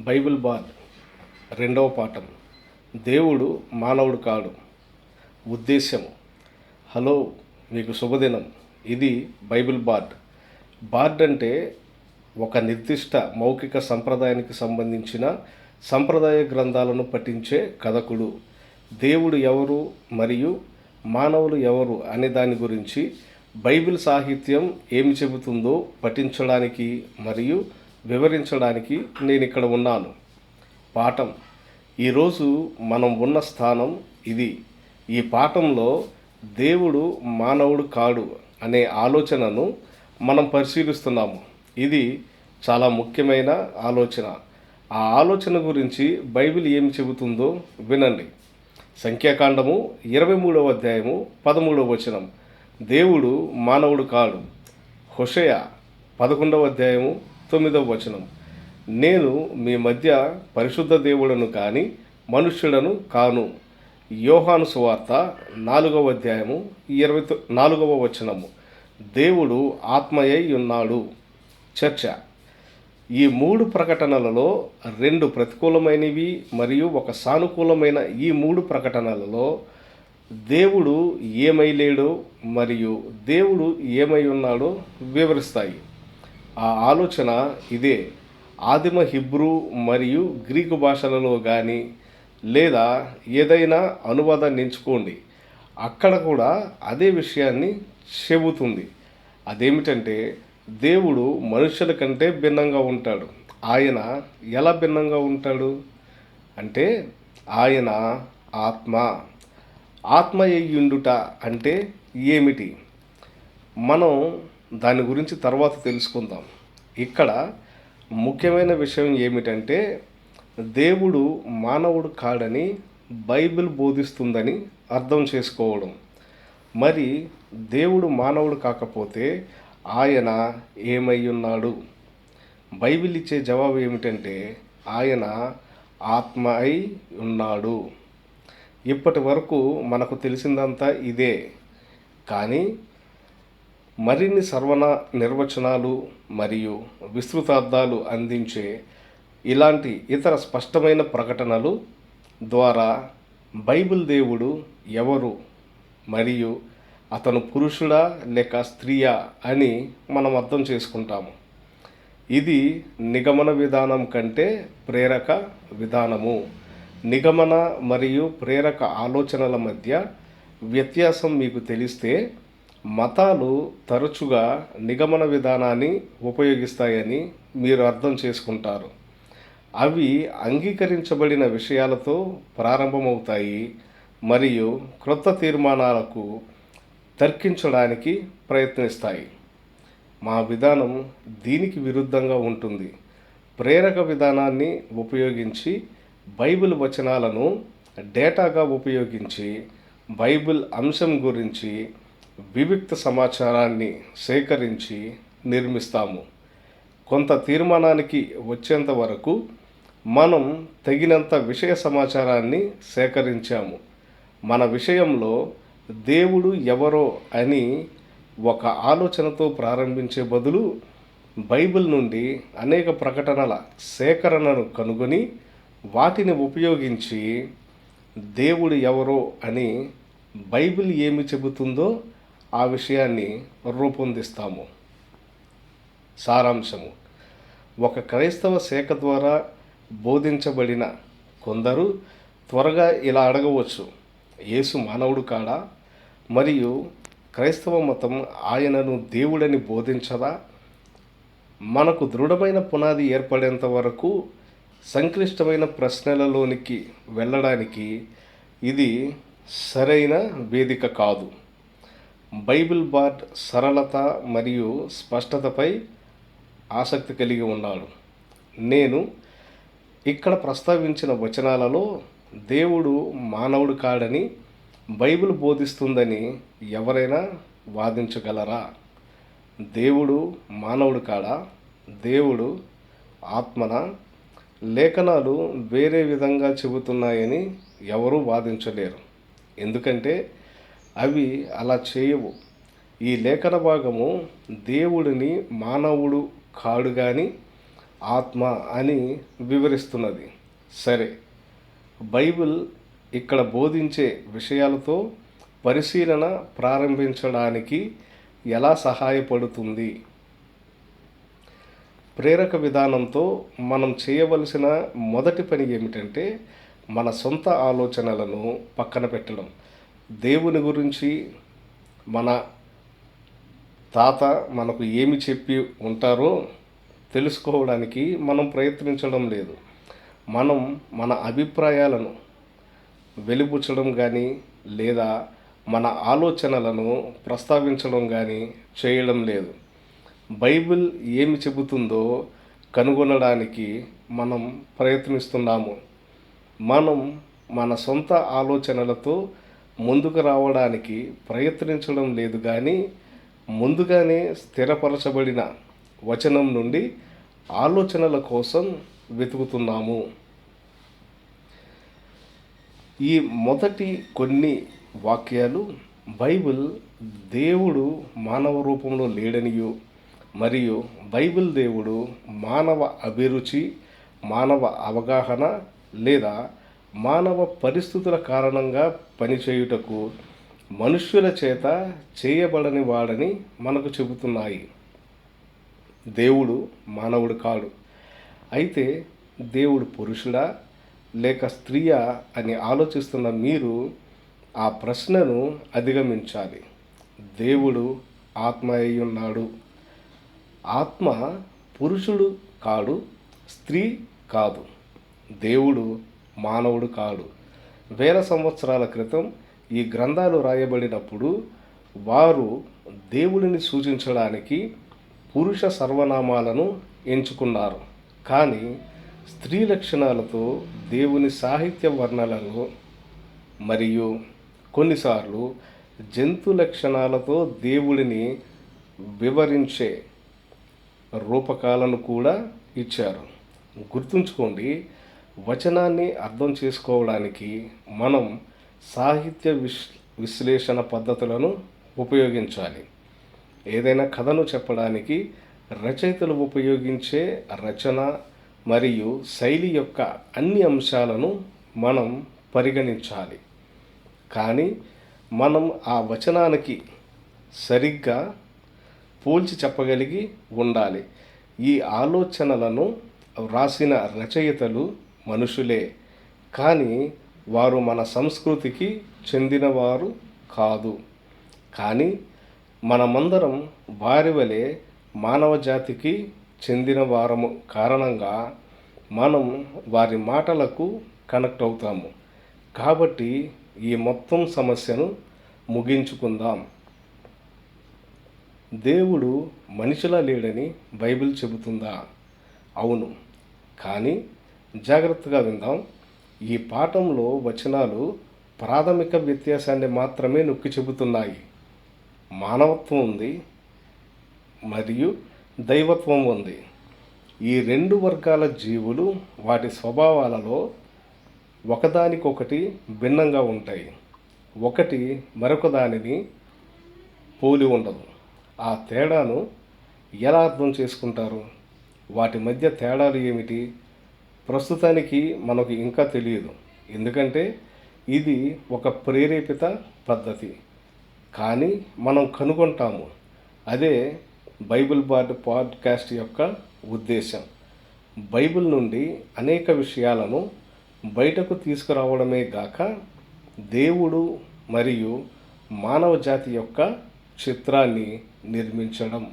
Bible board రెండవ పాఠం. దేవుడు మానవుడు కాడు. ఉద్దేశ్యము హలో మీకు శుభదినం. ఇది బైబిల్ బార్డ్. బార్డ్ అంటే ఒక నిర్దిష్ట మౌఖిక సంప్రదాయానికి సంబంధించిన సంప్రదాయ గ్రంథాలను పఠించే కథకుడు. దేవుడు ఎవరు మరియు మానవులు ఎవరు అనే దాని గురించి బైబిల్ సాహిత్యం ఏమి చెబుతుందో పఠించడానికి మరియు వివరించడానికి నేను ఇక్కడ ఉన్నాను. పాఠం. ఈరోజు మనం ఉన్న స్థానం ఇది. ఈ పాఠంలో దేవుడు మానవుడు కాడు అనే ఆలోచనను మనం పరిశీలిస్తున్నాము. ఇది చాలా ముఖ్యమైన ఆలోచన. ఆ ఆలోచన గురించి బైబిల్ ఏమి చెబుతుందో వినండి. సంఖ్యాకాండము ఇరవై మూడవ అధ్యాయము పదమూడవ వచనం. దేవుడు మానవుడు కాడు. హుషయ పదకొండవ అధ్యాయము తొమ్మిదవ వచనం. నేను మీ మధ్య పరిశుద్ధ దేవుడను కాని మనుష్యుడను కాను. యోహాను సువార్త నాలుగవ అధ్యాయము ఇరవై నాలుగవ వచనము. దేవుడు ఆత్మయై ఉన్నాడు. చర్చ. ఈ మూడు ప్రకటనలలో రెండు ప్రతికూలమైనవి మరియు ఒక సానుకూలమైన ఈ మూడు ప్రకటనలలో దేవుడు ఏమై లేడో మరియు దేవుడు ఏమై ఉన్నాడో వివరిస్తాయి. ఆ ఆలోచన ఇదే. ఆదిమ హిబ్రూ మరియు గ్రీకు భాషలలో కానీ లేదా ఏదైనా అనువాదాన్ని ఎంచుకోండి అక్కడ కూడా అదే విషయాన్ని చెబుతుంది. అదేమిటంటే దేవుడు మనుషుల కంటే భిన్నంగా ఉంటాడు. ఆయన ఎలా భిన్నంగా ఉంటాడు? అంటే ఆయన ఆత్మ. ఆత్మ అయ్యుండుట అంటే ఏమిటి? మనం దాని గురించి తర్వాత తెలుసుకుందాం. ఇక్కడ ముఖ్యమైన విషయం ఏమిటంటే దేవుడు మానవుడు కాడని బైబిల్ బోధిస్తుందని అర్థం చేసుకోవడం. మరి దేవుడు మానవుడు కాకపోతే ఆయన ఏమై ఉన్నాడు? బైబిల్ ఇచ్చే జవాబు ఏమిటంటే ఆయన ఆత్మ అయి ఉన్నాడు. ఇప్పటి వరకు మనకు తెలిసిందంతా ఇదే. కానీ మరిన్ని సర్వన నిర్వచనాలు మరియు విస్తృతార్థాలు అందించే ఇలాంటి ఇతర స్పష్టమైన ప్రకటనలు ద్వారా బైబిల్ దేవుడు ఎవరు మరియు అతను పురుషుడా లేక స్త్రీయా అని మనం అర్థం చేసుకుంటాము. ఇది నిగమన విధానం కంటే ప్రేరక విధానము. నిగమన మరియు ప్రేరక ఆలోచనల మధ్య వ్యత్యాసం మీకు తెలిస్తే మతాలు తరచుగా నిగమన విధానాన్ని ఉపయోగిస్తాయని మీరు అర్థం చేసుకుంటారు. అవి అంగీకరించబడిన విషయాలతో ప్రారంభమవుతాయి మరియు క్రొత్త తీర్మానాలకు తర్కించడానికి ప్రయత్నిస్తాయి. మా విధానం దీనికి విరుద్ధంగా ఉంటుంది. ప్రేరక విధానాన్ని ఉపయోగించి బైబిల్ వచనాలను డేటాగా ఉపయోగించి బైబిల్ అంశం గురించి వివిక్త సమాచారాన్ని సేకరించి నిర్మిస్తాము. కొంత తీర్మానానికి వచ్చేంత వరకు మనం తగినంత విషయ సమాచారాన్ని సేకరించాము. మన విషయంలో దేవుడు ఎవరో అని ఒక ఆలోచనతో ప్రారంభించే బదులు బైబిల్ నుండి అనేక ప్రకటనల సేకరణను కనుగొని వాటిని ఉపయోగించి దేవుడు ఎవరో అని బైబిల్ ఏమి చెబుతుందో ఆ విషయాన్ని రూపొందిస్తాము. సారాంశము. ఒక క్రైస్తవ శాఖ ద్వారా బోధించబడిన కొందరు త్వరగా ఇలా అడగవచ్చు యేసు మానవుడు కాడా? మరియు క్రైస్తవ మతం ఆయనను దేవుడని బోధించదా? మనకు దృఢమైన పునాది ఏర్పడేంత వరకు సంక్లిష్టమైన ప్రశ్నలలోనికి వెళ్ళడానికి ఇది సరైన వేదిక కాదు. బైబిల్ బార్డ్ సరళత మరియు స్పష్టతపై ఆసక్తి కలిగి ఉన్నాడు. నేను ఇక్కడ ప్రస్తావించిన వచనాలలో దేవుడు మానవుడు కాడని బైబిల్ బోధిస్తుందని ఎవరైనా వాదించగలరా? దేవుడు మానవుడు కాడా? దేవుడు ఆత్మన? లేఖనాలు వేరే విధంగా చెబుతున్నాయని ఎవరూ వాదించలేరు. ఎందుకంటే అవి అలా చేయవు. ఈ లేఖన భాగము దేవుడిని మానవుడు కాడు కానీ ఆత్మ అని వివరిస్తున్నది. సరే బైబిల్ ఇక్కడ బోధించే విషయాలతో పరిశీలన ప్రారంభించడానికి ఎలా సహాయపడుతుంది? ప్రేరక విధానంతో మనం చేయవలసిన మొదటి పని ఏమిటంటే మన సొంత ఆలోచనలను పక్కన పెట్టడం. దేవుని గురించి మన తాత మనకు ఏమి చెప్పి ఉంటారో తెలుసుకోవడానికి మనం ప్రయత్నించడం లేదు. మనం మన అభిప్రాయాలను వెలిపుచ్చడం కానీ లేదా మన ఆలోచనలను ప్రస్తావించడం కానీ చేయడం లేదు. బైబిల్ ఏమి చెబుతుందో కనుగొనడానికి మనం ప్రయత్నిస్తున్నాము. మనం మన సొంత ఆలోచనలతో ముందుకు రావడానికి ప్రయత్నించడం లేదు కానీ ముందుగానే స్థిరపరచబడిన వచనం నుండి ఆలోచనల కోసం వెతుకుతున్నాము. ఈ మొదటి కొన్ని వాక్యాలు బైబిల్ దేవుడు మానవ రూపంలో లేడనియు మరియు బైబిల్ దేవుడు మానవ అభిరుచి మానవ అవగాహన లేదా మానవ పరిస్థితుల కారణంగా పనిచేయుటకు మనుష్యుల చేత చేయబడని వాడని మనకు చెబుతున్నాయి. దేవుడు మానవుడు కాడు. అయితే దేవుడు పురుషుడా లేక స్త్రీయా అని ఆలోచిస్తున్న మీరు ఆ ప్రశ్నను అధిగమించాలి. దేవుడు ఆత్మ అయి ఉన్నాడు ఆత్మ పురుషుడు కాడు స్త్రీ కాదు. దేవుడు మానవుడు కాడు. వేల సంవత్సరాల క్రితం ఈ గ్రంథాలు రాయబడినప్పుడు వారు దేవుడిని సూచించడానికి పురుష సర్వనామాలను ఎంచుకున్నారు. కానీ స్త్రీ లక్షణాలతో దేవుని సాహిత్య వర్ణనలు మరియు కొన్నిసార్లు జంతు లక్షణాలతో దేవుడిని వివరించే రూపకాలను కూడా ఇచ్చారు. గుర్తుంచుకోండి వచనాన్ని అర్థం చేసుకోవడానికి మనం సాహిత్య విశ్ విశ్లేషణ పద్ధతులను ఉపయోగించాలి. ఏదైనా కథను చెప్పడానికి రచయితలు ఉపయోగించే రచన మరియు శైలి యొక్క అన్ని అంశాలను మనం పరిగణించాలి. కానీ మనం ఆ వచనానికి సరిగ్గా పోల్చి చెప్పగలిగి ఉండాలి. ఈ ఆలోచనలను వ్రాసిన రచయితలు మనుషులే. కానీ వారు మన సంస్కృతికి చెందినవారు కాదు. కానీ మనమందరం వారి వలె మానవ జాతికి చెందిన వారము కారణంగా మనం వారి మాటలకు కనెక్ట్ అవుతాము. కాబట్టి ఈ మొత్తం సమస్యను ముగించుకుందాం. దేవుడు మనిషిలా లేడని బైబిల్ చెబుతుందా? అవును. కానీ జాగ్రత్తగా విందాం. ఈ పాఠంలో వచనాలు ప్రాథమిక వ్యత్యాసాన్ని మాత్రమే నొక్కి చెబుతున్నాయి. మానవత్వం ఉంది మరియు దైవత్వం ఉంది. ఈ రెండు వర్గాల జీవులు వాటి స్వభావాలలో ఒకదానికొకటి భిన్నంగా ఉంటాయి. ఒకటి మరొక దానిని పోలి ఉండదు. ఆ తేడాను ఎలా అర్థం చేసుకుంటారు? వాటి మధ్య తేడాలు ఏమిటి? ప్రస్తుతానికి మనకు ఇంకా తెలియదు. ఎందుకంటే ఇది ఒక ప్రేరేపిత పద్ధతి. కానీ మనం కనుగొంటాము. అదే బైబిల్ బార్డ్ పాడ్కాస్ట్ యొక్క ఉద్దేశం బైబిల్ నుండి అనేక విషయాలను బయటకు తీసుకురావడమే గాక దేవుడు మరియు మానవ జాతి యొక్క చిత్రాన్ని నిర్మించడం.